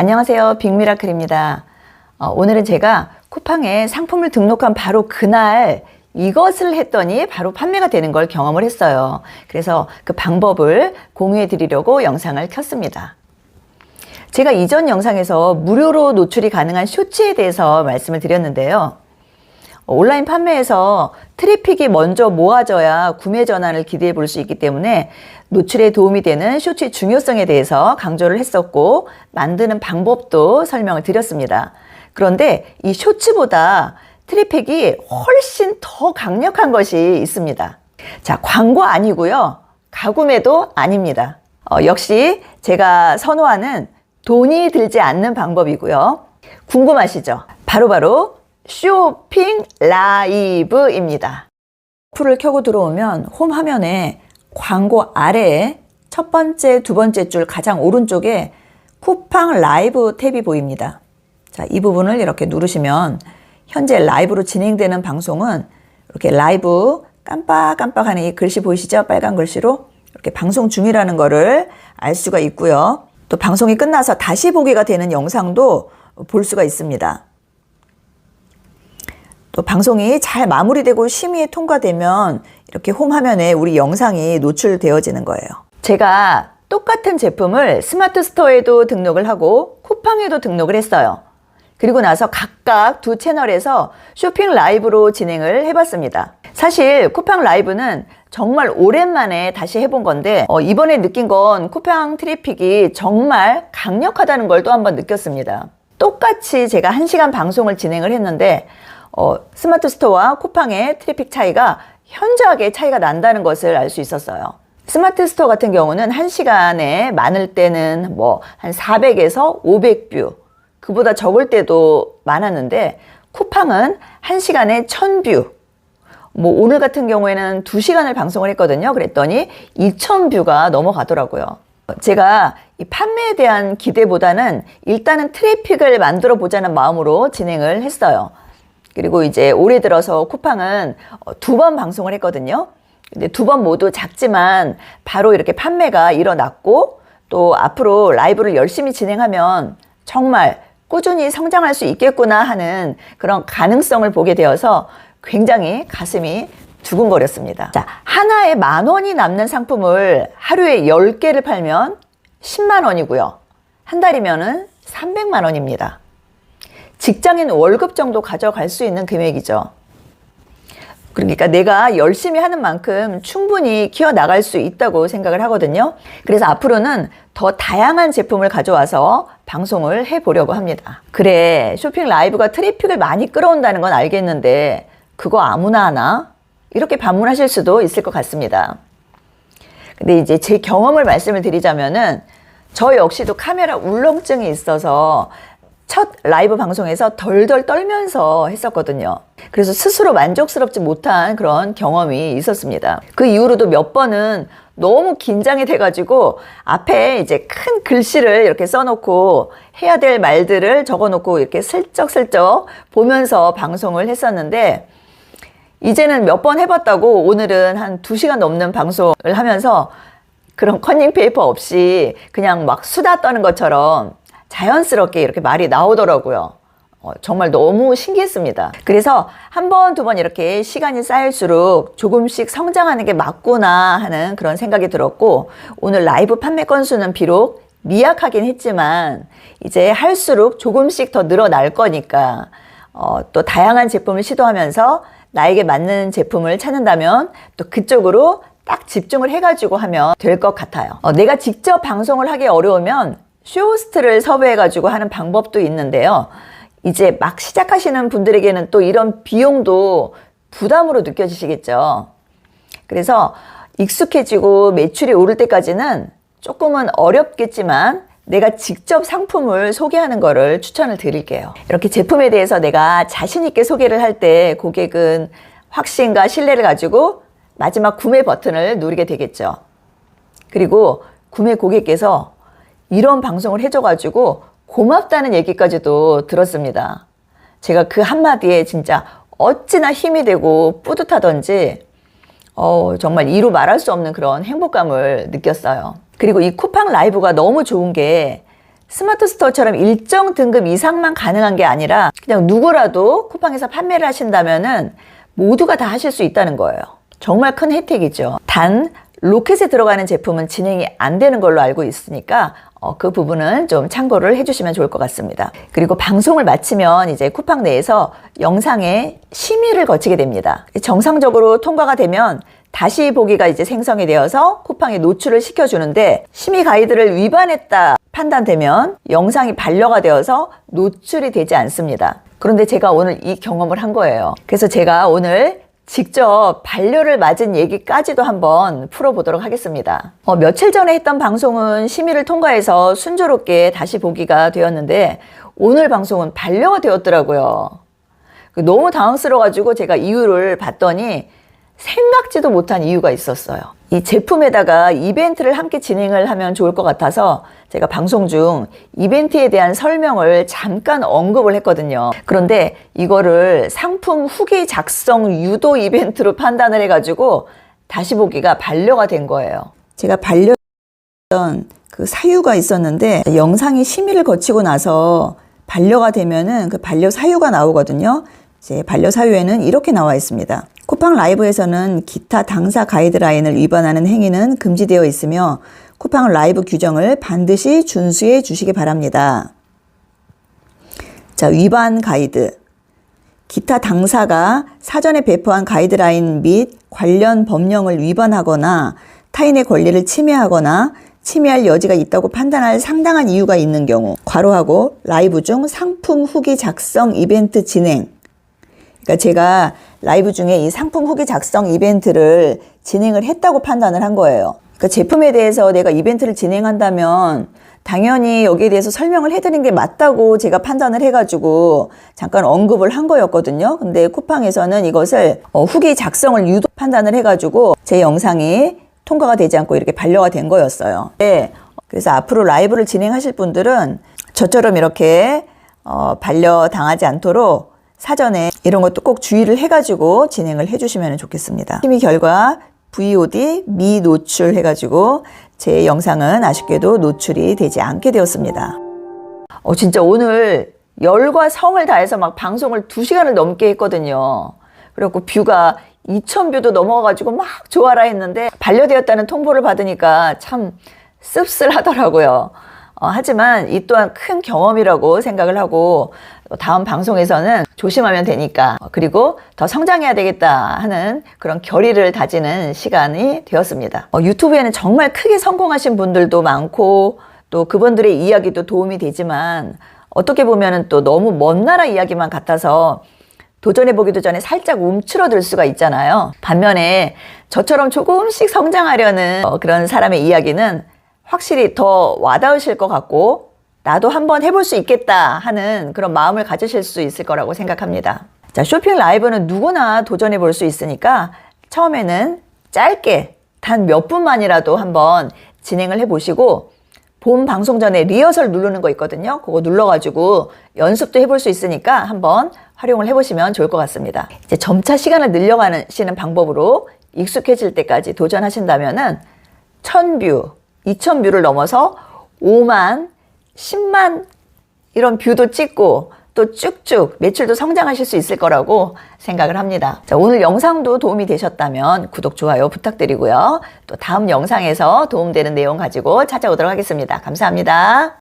안녕하세요. 빅미라클입니다. 어, 오늘은 제가 쿠팡에 상품을 등록한 바로 그날 이것을 했더니 바로 판매가 되는 걸 경험을 했어요. 그래서 그 방법을 공유해 드리려고 영상을 켰습니다. 제가 이전 영상에서 무료로 노출이 가능한 쇼츠에 대해서 말씀을 드렸는데요. 온라인 판매에서 트래픽이 먼저 모아져야 구매 전환을 기대해 볼 수 있기 때문에 노출에 도움이 되는 쇼츠의 중요성에 대해서 강조를 했었고 만드는 방법도 설명을 드렸습니다. 그런데 이 쇼츠보다 트래픽이 훨씬 더 강력한 것이 있습니다. 자, 광고 아니고요. 가구매도 아닙니다. 어, 역시 제가 선호하는 돈이 들지 않는 방법이고요. 궁금하시죠? 바로바로 쇼핑 라이브입니다. 풀을 켜고 들어오면 홈 화면에 광고 아래에 첫 번째, 두 번째 줄 가장 오른쪽에 쿠팡 라이브 탭이 보입니다. 자, 이 부분을 이렇게 누르시면 현재 라이브로 진행되는 방송은 이렇게 라이브 깜빡깜빡하는 이 글씨 보이시죠? 빨간 글씨로 이렇게 방송 중이라는 거를 알 수가 있고요. 또 방송이 끝나서 다시 보기가 되는 영상도 볼 수가 있습니다. 또 방송이 잘 마무리되고 심의에 통과되면 이렇게 홈 화면에 우리 영상이 노출되어지는 거예요. 제가 똑같은 제품을 스마트 스토어에도 등록을 하고 쿠팡에도 등록을 했어요. 그리고 나서 각각 두 채널에서 쇼핑 라이브로 진행을 해봤습니다. 사실 쿠팡 라이브는 정말 오랜만에 다시 해본 건데 어, 이번에 느낀 건 쿠팡 트래픽이 정말 강력하다는 걸 또 한번 느꼈습니다. 똑같이 제가 1시간 방송을 진행을 했는데 어, 스마트 스토어와 쿠팡의 트래픽 차이가 현저하게 차이가 난다는 것을 알 수 있었어요. 스마트 스토어 같은 경우는 1시간에 많을 때는 뭐 한 400에서 500뷰 그보다 적을 때도 많았는데 쿠팡은 1시간에 1000뷰 뭐 오늘 같은 경우에는 2시간을 방송을 했거든요. 그랬더니 2000뷰가 넘어가더라고요. 제가 이 판매에 대한 기대보다는 일단은 트래픽을 만들어 보자는 마음으로 진행을 했어요. 그리고 이제 올해 들어서 쿠팡은 두 번 방송을 했거든요. 근데 두 번 모두 작지만 바로 이렇게 판매가 일어났고 또 앞으로 라이브를 열심히 진행하면 정말 꾸준히 성장할 수 있겠구나 하는 그런 가능성을 보게 되어서 굉장히 가슴이 두근거렸습니다. 자, 하나에 만 원이 남는 상품을 하루에 10개를 팔면 10만 원이고요. 한 달이면은 300만 원입니다. 직장인 월급 정도 가져갈 수 있는 금액이죠. 그러니까 내가 열심히 하는 만큼 충분히 키워 나갈 수 있다고 생각을 하거든요. 그래서 앞으로는 더 다양한 제품을 가져와서 방송을 해 보려고 합니다. 그래, 쇼핑 라이브가 트래픽을 많이 끌어온다는 건 알겠는데, 그거 아무나 하나? 이렇게 반문하실 수도 있을 것 같습니다. 근데 이제 제 경험을 말씀을 드리자면은, 저 역시도 카메라 울렁증이 있어서 첫 라이브 방송에서 덜덜 떨면서 했었거든요. 그래서 스스로 만족스럽지 못한 그런 경험이 있었습니다. 그 이후로도 몇 번은 너무 긴장이 돼가지고 앞에 이제 큰 글씨를 이렇게 써놓고 해야 될 말들을 적어놓고 이렇게 슬쩍슬쩍 보면서 방송을 했었는데 이제는 몇 번 해봤다고 오늘은 한 두 시간 넘는 방송을 하면서 그런 커닝 페이퍼 없이 그냥 막 수다 떠는 것처럼 자연스럽게 이렇게 말이 나오더라고요. 어, 정말 너무 신기했습니다. 그래서 한 번, 두 번 이렇게 시간이 쌓일수록 조금씩 성장하는 게 맞구나 하는 그런 생각이 들었고, 오늘 라이브 판매 건수는 비록 미약하긴 했지만, 이제 할수록 조금씩 더 늘어날 거니까, 어, 또 다양한 제품을 시도하면서 나에게 맞는 제품을 찾는다면 또 그쪽으로 딱 집중을 해가지고 하면 될 것 같아요. 어, 내가 직접 방송을 하기 어려우면 쇼호스트를 섭외해가지고 하는 방법도 있는데요. 이제 막 시작하시는 분들에게는 또 이런 비용도 부담으로 느껴지시겠죠. 그래서 익숙해지고 매출이 오를 때까지는 조금은 어렵겠지만 내가 직접 상품을 소개하는 거를 추천을 드릴게요. 이렇게 제품에 대해서 내가 자신있게 소개를 할 때 고객은 확신과 신뢰를 가지고 마지막 구매 버튼을 누르게 되겠죠. 그리고 구매 고객께서 이런 방송을 해줘가지고 고맙다는 얘기까지도 들었습니다. 제가 그 한마디에 진짜 어찌나 힘이 되고 뿌듯하던지, 어, 정말 이루 말할 수 없는 그런 행복감을 느꼈어요. 그리고 이 쿠팡 라이브가 너무 좋은 게 스마트 스토어처럼 일정 등급 이상만 가능한 게 아니라 그냥 누구라도 쿠팡에서 판매를 하신다면은 모두가 다 하실 수 있다는 거예요. 정말 큰 혜택이죠. 단 로켓에 들어가는 제품은 진행이 안 되는 걸로 알고 있으니까 어, 그 부분은 좀 참고를 해주시면 좋을 것 같습니다. 그리고 방송을 마치면 이제 쿠팡 내에서 영상에 심의를 거치게 됩니다. 정상적으로 통과가 되면 다시 보기가 이제 생성이 되어서 쿠팡에 노출을 시켜주는데 심의 가이드를 위반했다 판단되면 영상이 반려가 되어서 노출이 되지 않습니다. 그런데 제가 오늘 이 경험을 한 거예요. 그래서 제가 오늘 직접 반려를 맞은 얘기까지도 한번 풀어보도록 하겠습니다. 어, 며칠 전에 했던 방송은 심의를 통과해서 순조롭게 다시 보기가 되었는데 오늘 방송은 반려가 되었더라고요. 그 너무 당황스러워가지고 제가 이유를 봤더니 생각지도 못한 이유가 있었어요. 이 제품에다가 이벤트를 함께 진행을 하면 좋을 것 같아서 제가 방송 중 이벤트에 대한 설명을 잠깐 언급을 했거든요. 그런데 이거를 상품 후기 작성 유도 이벤트로 판단을 해가지고 다시 보기가 반려가 된 거예요. 제가 반려했던 그 사유가 있었는데 영상이 심의를 거치고 나서 반려가 되면은 그 반려 사유가 나오거든요. 이제 반려 사유에는 이렇게 나와 있습니다. 쿠팡 라이브에서는 기타 당사 가이드라인을 위반하는 행위는 금지되어 있으며 쿠팡 라이브 규정을 반드시 준수해 주시기 바랍니다. 자, 위반 가이드. 기타 당사가 사전에 배포한 가이드라인 및 관련 법령을 위반하거나 타인의 권리를 침해하거나 침해할 여지가 있다고 판단할 상당한 이유가 있는 경우, 괄호하고 라이브 중 상품 후기 작성 이벤트 진행. 그러니까 제가 라이브 중에 이 상품 후기 작성 이벤트를 진행을 했다고 판단을 한 거예요. 그러니까 제품에 대해서 내가 이벤트를 진행한다면 당연히 여기에 대해서 설명을 해드린 게 맞다고 제가 판단을 해가지고 잠깐 언급을 한 거였거든요. 근데 쿠팡에서는 이것을 어, 후기 작성을 유도 판단을 해가지고 제 영상이 통과가 되지 않고 이렇게 반려가 된 거였어요. 네. 그래서 앞으로 라이브를 진행하실 분들은 저처럼 이렇게 어, 반려 당하지 않도록 사전에 이런 것도 꼭 주의를 해가지고 진행을 해주시면 좋겠습니다. 심의 결과 VOD 미노출 해가지고 제 영상은 아쉽게도 노출이 되지 않게 되었습니다. 어, 진짜 오늘 열과 성을 다해서 막 방송을 2시간을 넘게 했거든요. 그래갖고 뷰가 2,000뷰도 넘어가가지고 막 좋아라 했는데 반려되었다는 통보를 받으니까 참 씁쓸하더라고요. 어, 하지만 이 또한 큰 경험이라고 생각을 하고 다음 방송에서는 조심하면 되니까 그리고 더 성장해야 되겠다 하는 그런 결의를 다지는 시간이 되었습니다. 어, 유튜브에는 정말 크게 성공하신 분들도 많고 또 그분들의 이야기도 도움이 되지만 어떻게 보면 또 너무 먼 나라 이야기만 같아서 도전해보기도 전에 살짝 움츠러들 수가 있잖아요. 반면에 저처럼 조금씩 성장하려는 어, 그런 사람의 이야기는 확실히 더 와닿으실 것 같고 나도 한번 해볼 수 있겠다 하는 그런 마음을 가지실 수 있을 거라고 생각합니다. 자, 쇼핑 라이브는 누구나 도전해 볼 수 있으니까 처음에는 짧게 단 몇 분만이라도 한번 진행을 해 보시고 본 방송 전에 리허설 누르는 거 있거든요. 그거 눌러가지고 연습도 해볼 수 있으니까 한번 활용을 해보시면 좋을 것 같습니다. 이제 점차 시간을 늘려가시는 방법으로 익숙해질 때까지 도전하신다면은 1000뷰, 2000뷰를 넘어서 5만, 10만 이런 뷰도 찍고 또 쭉쭉 매출도 성장하실 수 있을 거라고 생각을 합니다. 자, 오늘 영상도 도움이 되셨다면 구독, 좋아요 부탁드리고요. 또 다음 영상에서 도움되는 내용 가지고 찾아오도록 하겠습니다. 감사합니다.